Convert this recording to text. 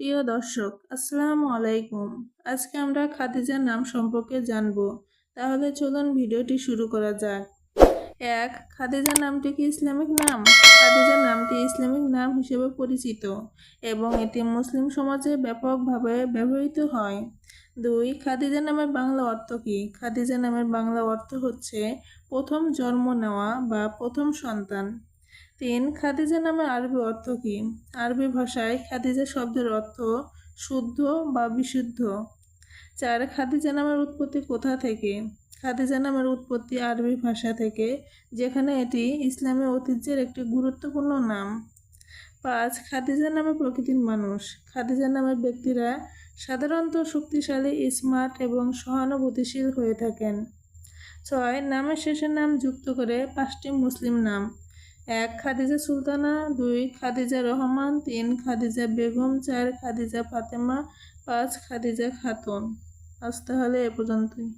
প্রিয় দর্শক, আসসালামু আলাইকুম। আজকে আমরা খাদিজার নাম সম্পর্কে জানব। তাহলে চলুন ভিডিওটি শুরু করা যাক। এক খাদিজা নামটি কি ইসলামিক নাম? খাদিজা নামটি ইসলামিক নাম হিসেবে পরিচিত এবং এটি মুসলিম সমাজে ব্যাপকভাবে ব্যবহৃত হয়। দুই খাদিজা নামের বাংলা অর্থ কি? খাদিজা নামের বাংলা অর্থ হচ্ছে প্রথম জন্ম নেওয়া বা প্রথম সন্তান। তিন, খাদিজা নামের আরবি অর্থ কী? আরবি ভাষায় খাদিজা শব্দের অর্থ শুদ্ধ বা বিশুদ্ধ। চার, খাদিজা নামের উৎপত্তি কোথা থেকে? খাদিজা নামের উৎপত্তি আরবি ভাষা থেকে, যেখানে এটি ইসলামী ঐতিহ্যের একটি গুরুত্বপূর্ণ নাম। পাঁচ, খাদিজা নামে প্রকৃতির মানুষ। খাদিজা নামের ব্যক্তিরা সাধারণত শক্তিশালী, স্মার্ট এবং সহানুভূতিশীল হয়ে থাকেন। ছয়, নামের শেষের নাম যুক্ত করে পাঁচটি মুসলিম নাম। এক খাদিজা সুলতানা, দুই খাদিজা রহমান, তিন খাদিজা বেগম, চার খাদিজা ফাতেমা, পাঁচ খাদিজা খাতুন। আজ তাহলে এ পর্যন্তই।